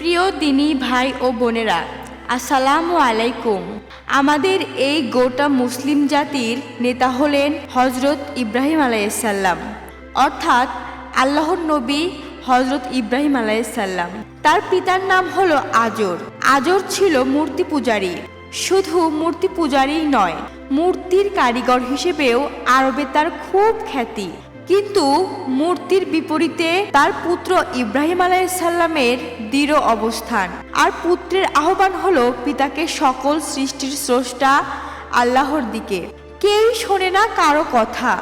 প্রিয় দিনী ভাই ও বোনেরা, আসসালামু আলাইকুম। আমাদের এই গোটা মুসলিম জাতির নেতা হলেন হজরত ইব্রাহিম আলাইসাল্লাম অর্থাৎ আল্লাহর নবী হজরত ইব্রাহিম আলাইসাল্লাম তার পিতার নাম হলো আজর। আজর ছিল মূর্তি পূজারী। শুধু মূর্তি পূজারী নয়, মূর্তির কারিগর হিসেবেও আরবে তার খুব খ্যাতি। কিন্তু মূর্তির বিপরীতে তার পুত্র ইব্রাহিম আলাইসাল্লামের দৃঢ় অবস্থান। আর পুত্রের আহ্বান হলো পিতাকে সকল সৃষ্টির স্রষ্টা আল্লাহর দিকে। কেউই শোনে না কারও কথা।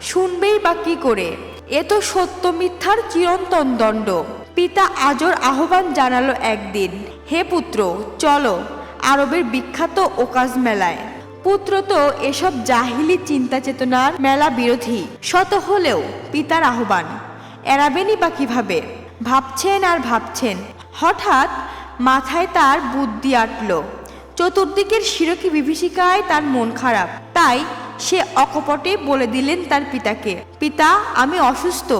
শুনবেই বা কি করে? এ তো সত্য মিথ্যার চিরন্তন দণ্ড। পিতা আজর আহ্বান জানালো একদিন, হে পুত্র, চলো আরবের বিখ্যাত ওকাজ মেলায়। পুত্র তো এসব জাহিলি চিন্তা চেতনার মেলা বিরোধী। শত হলেও পিতার আহ্বান। এড়াবেনই বা কীভাবে? ভাবছেন আর ভাবছেন। হঠাৎ মাথায় তার বুদ্ধি আটল। চতুর্দিকের শিরকি বিভীষিকায় তার মন খারাপ। তাই সে অকপটে বলে দিলেন তার পিতাকে, পিতা, আমি অসুস্থ।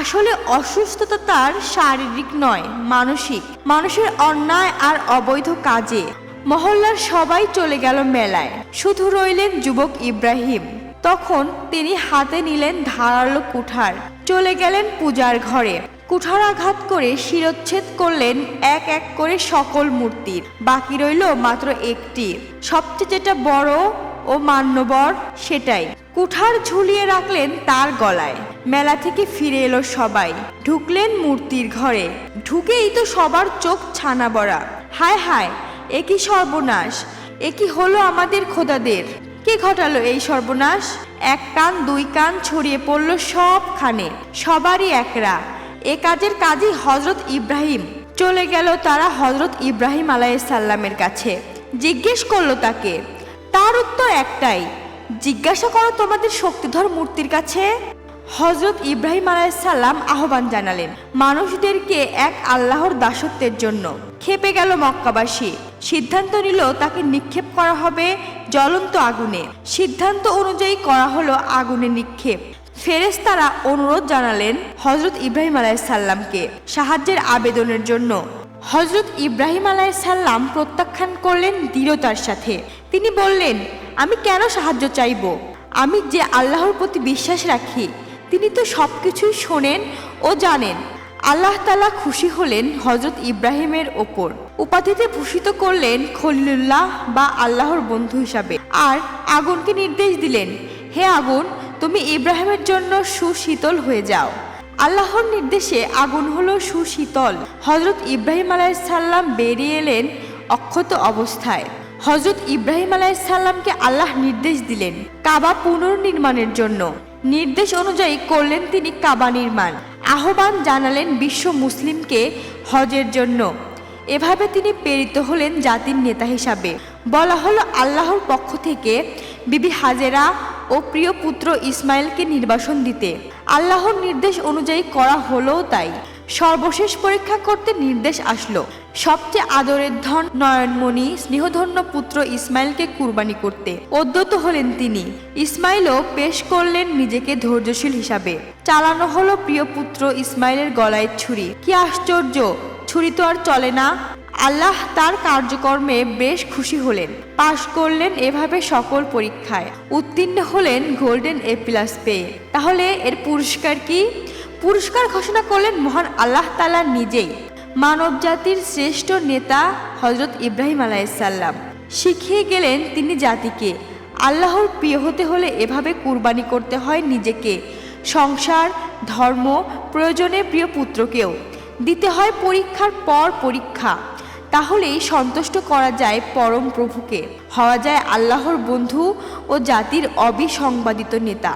আসলে অসুস্থতা তার শারীরিক নয়, মানসিক। মানুষের অন্যায় আর অবৈধ কাজে মহল্লার সবাই চলে গেল মেলায়। শুধু রইলেন যুবক ইব্রাহিম। তখন তিনি হাতে নিলেন ধারালো কুঠার। চলে গেলেন পূজার ঘরে। কুঠারাঘাত করে শিরচ্ছেদ করলেন এক এক করে সকল মূর্তির। বাকি রইল মাত্র একটি। সবচেয়ে যেটা বড় ও মান্যবর সেটাই। কুঠার ঝুলিয়ে রাখলেন তার গলায়। মেলা থেকে ফিরে এলো সবাই। ঢুকলেন মূর্তির ঘরে। ঢুকেই তো সবার চোখ ছানা বড়া। হায় হায় এ কি সর্বনাশ এ কি হলো আমাদের খোদাদের। কে ঘটালো এই সর্বনাশ? এক কান, দুই কান ছড়িয়ে পড়ল সবখানে, সবারই একরা। এ কাজের কাজই হজরত ইব্রাহিম। চলে গেল তারা হজরত ইব্রাহিম আলাইসাল্লামের কাছে। জিজ্ঞেস করল তাকে, তার উত্তর একটাই, জিজ্ঞাসা করো তোমাদের শক্তিধর মূর্তির কাছে? হজরত ইব্রাহিম আলাইসাল্লাম আহ্বান জানালেন, মানুষদেরকে এক আল্লাহর দাসত্বের জন্য। খেপে গেল মক্কাবাসী। সিদ্ধান্ত নিল তাকে নিক্ষেপ করা হবে জ্বলন্ত আগুনে। সিদ্ধান্ত অনুযায়ী করা হলো আগুনে নিক্ষেপ। ফেরেশতারা অনুরোধ জানালেন হজরত ইব্রাহিম আলাইসাল্লামকে সাহায্যের আবেদনের জন্য। হজরত ইব্রাহিম আলাইসাল্লাম প্রত্যাখ্যান করলেন দৃঢ়তার সাথে। তিনি বললেন, আমি কেন সাহায্য চাইব? আমি যে আল্লাহর প্রতি বিশ্বাস রাখি, তিনি তো সব কিছুই শোনেন ও জানেন। আল্লাহ তালা খুশি হলেন হজরত ইব্রাহিমের ওপর। উপাধিতে ভূষিত করলেন খলিলুল্লাহ বা আল্লাহর বন্ধু হিসাবে। আর আগুনকে নির্দেশ দিলেন, হে আগুন, তুমি ইব্রাহিমের জন্য সুশীতল হয়ে যাও। আল্লাহর নির্দেশে আগুন হলো সুশীতল। হজরত ইব্রাহিম আলাইসাল্লাম বেরিয়ে এলেন অক্ষত অবস্থায়। হজরত ইব্রাহিম আলাইসাল্লামকে আল্লাহ নির্দেশ দিলেন, কাবা পুনর্নির্মাণের জন্য। নির্দেশ অনুযায়ী করলেন তিনি কাবা নির্মাণ। আহ্বান জানালেন বিশ্ব মুসলিমকে হজের জন্য। এভাবে তিনি প্রেরিত হলেন জাতির নেতা হিসাবে। বলা হলো আল্লাহর পক্ষ থেকে বিবি হাজেরা ও প্রিয় পুত্র ইসমাইলকে নির্বাসন দিতে। আল্লাহর নির্দেশ অনুযায়ী করা হলো তাই। সর্বশেষ পরীক্ষা করতে নির্দেশ আসলো। সবচেয়ে আদরের ধন নয়নমণি, স্নেহধন্য পুত্র ইসমাইলকে কুরবানি করতে। অদ্যত হলেন তিনি। ইসমাইলও পেশ করলেন নিজেকে ধৈর্যশীল হিসাবে। চালানো হলো প্রিয় পুত্র ইসমাইলের গলায় ছুরি। কি আশ্চর্য! ছুরি তো আর চলে না। আল্লাহ তার কার্যকর্মে বেশ খুশি হলেন। পাশ করলেন এভাবে সকল পরীক্ষায়। উত্তীর্ণ হলেন গোল্ডেন এ প্লাস পেয়ে। তাহলে এর পুরস্কার কি? পুরস্কার ঘোষণা করলেন মহান আল্লাহ তালা নিজেই মানব জাতির শ্রেষ্ঠ নেতা হজরত ইব্রাহিম আলাইসাল্লাম শিখিয়ে গেলেন তিনি জাতিকে, আল্লাহর প্রিয় হতে হলে এভাবে কুরবানি করতে হয় নিজেকে, সংসার, ধর্ম, প্রয়োজনে প্রিয় পুত্রকেও। দিতে হয় পরীক্ষার পর পরীক্ষা, তাহলেই সন্তুষ্ট করা যায় পরম প্রভুকে। হওয়া যায় আল্লাহর বন্ধু ও জাতির অবিসংবাদিত নেতা।